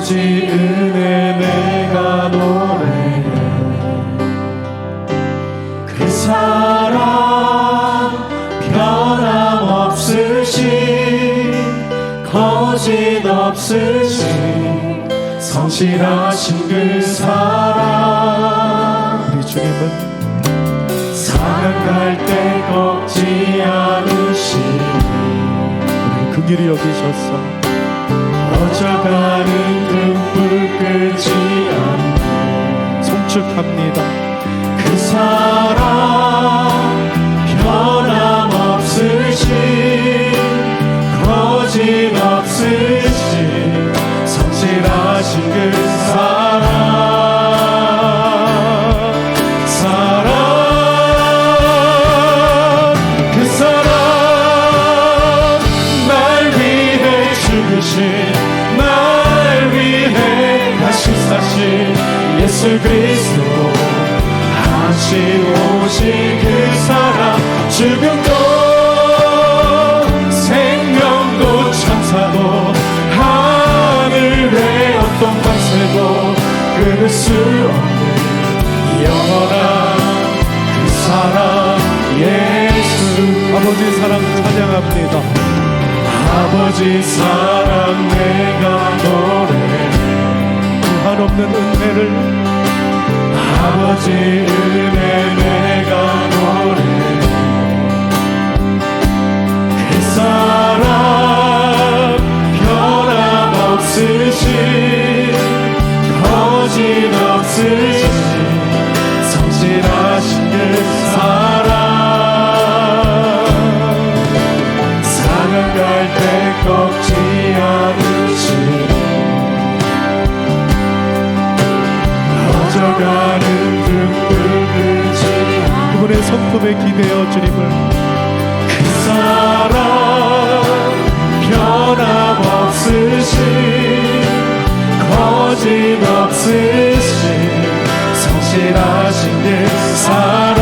아버지 은혜 내가 노래해. 그 사랑 변함없으신 거짓 없으신 성실하신 그 사랑. 우리 주님은 사랑할 때 꺾지 않으시니 우리 그 길이 여기셔 서 어져가는 등불 끄지 않는 송축합니다. 그 사랑 끊을 수 없는 영원한 그 사랑 예수. 아버지 사랑 찬양합니다. 아버지 사랑 내가 노래해. 그 한없는 은혜를 아버지 은혜 내가 노래해. 그 사랑 변함없으신 없으신 성실하신 그 사랑 사랑 갈 때 꺾지 않으시니 어져가는 등불 끄지 그분의 성품에 기대어 주님을. 그 사랑 변함없으신 거짓 없으신 그 사랑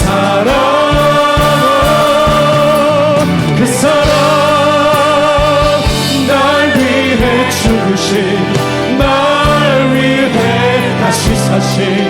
사랑 그 사랑. 날 위해 죽으신 날 위해 다시 사신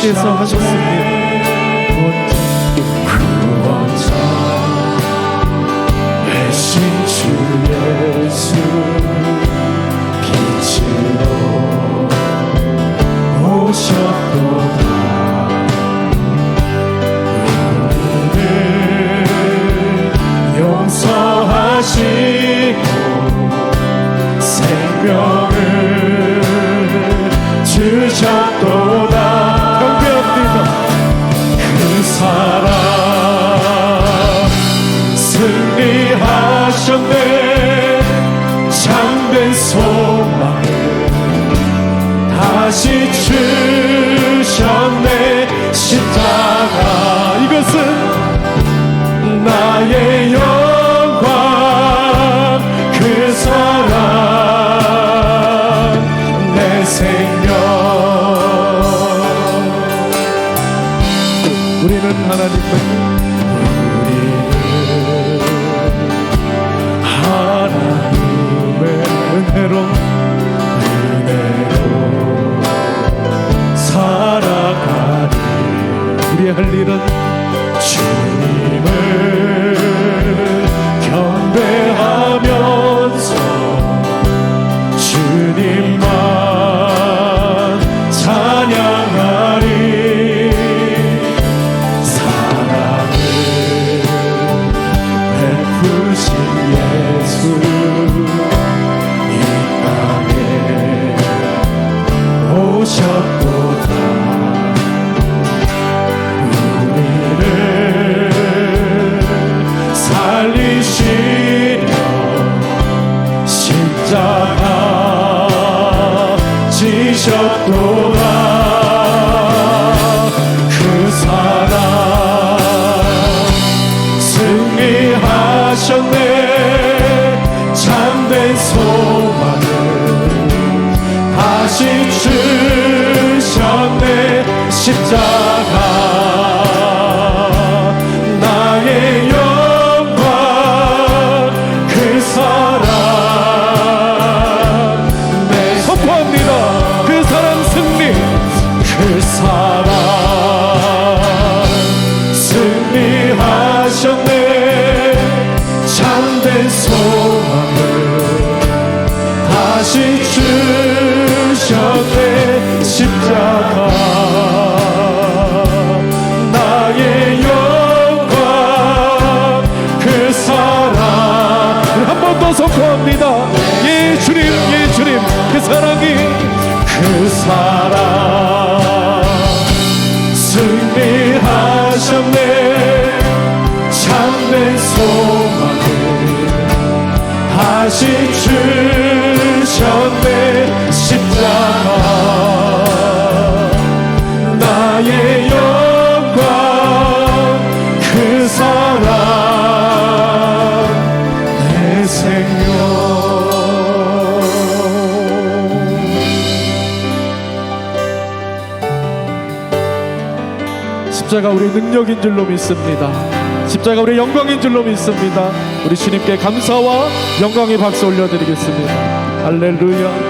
이끌 주님께서. 하셨습니다 그 주셨네 십자가. 나의 영광 그 사랑. 내 선포합니다. 그 사랑 승리 그 사랑. 승리하셨네 참된 소망을 다시 주 소망을 다시 주셨네. 십자가 나의 영광 그 사랑 내 생명. 십자가 우리 능력인 줄로 믿습니다 십자가 우리 영광인 줄로 믿습니다. 우리 주님께 감사와 영광의 박수 올려드리겠습니다. 할렐루야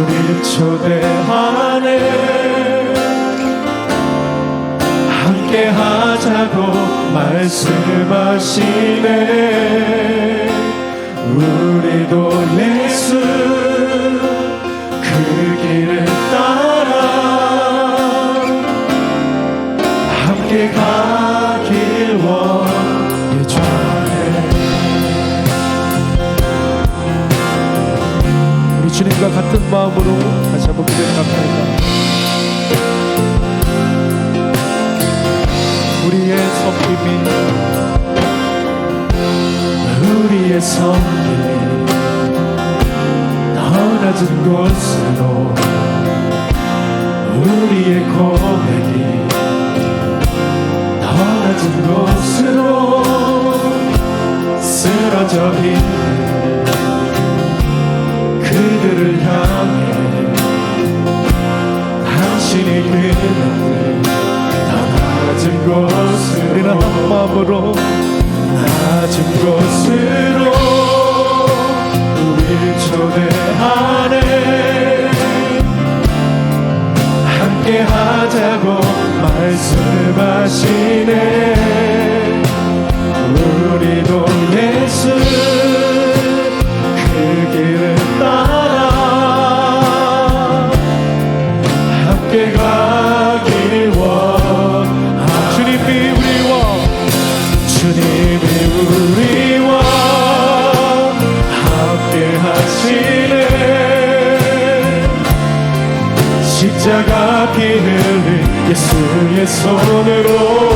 우리 초대하네 함께 하자고 말씀하시네 섬김이 우리의 섬김이 더 낮은 곳으로 우리의 고백이 더 낮은 곳으로 쓰러져 있는 그들을 향해 당신이 그는 더 낮은 곳으로 우리는 한 마음으로 낮은 곳으로 우릴 초대하네. 함께 하자고 말씀하시네. 우리도 예수 예수의 손으로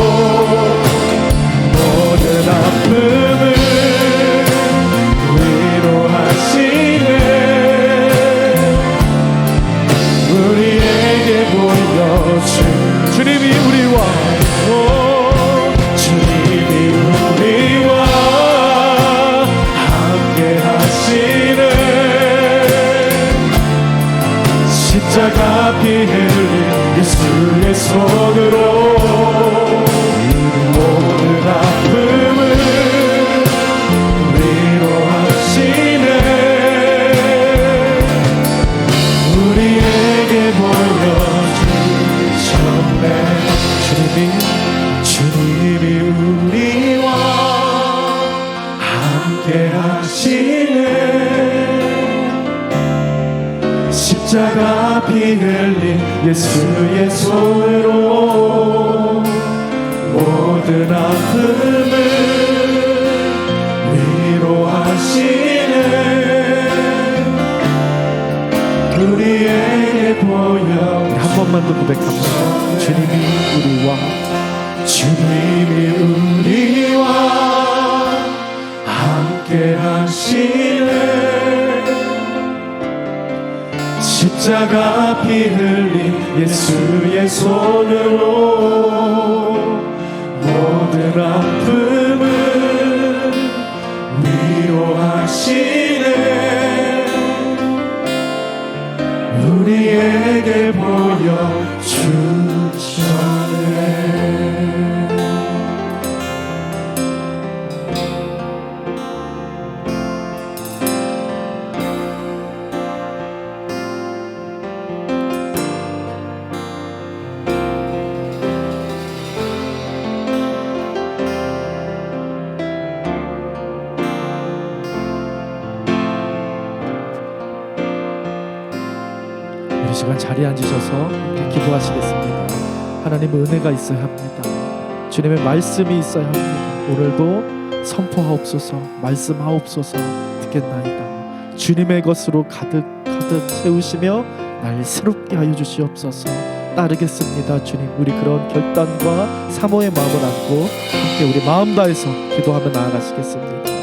손으로 십자가 피 흘린 예수의 손으로 모든 아픔을 위로하시네 우리에게 보여 한 번만 더 고백합니다. 주님이 우리와 주님이 우리와 함께 하시네 십자가 피 흘린 예수의 손으로 모든 아픔을 위로하시네. 우리에게 보여 우리 시간 자리에 앉으셔서 기도하시겠습니다. 하나님의 은혜가 있어야 합니다. 주님의 말씀이 있어야 합니다. 오늘도 선포하옵소서, 말씀하옵소서 듣겠나이다. 주님의 것으로 가득 가득 채우시며 날 새롭게 하여 주시옵소서. 따르겠습니다, 주님. 우리 그런 결단과 사모의 마음을 안고 함께 우리 마음 다해서 기도하며 나아가시겠습니다.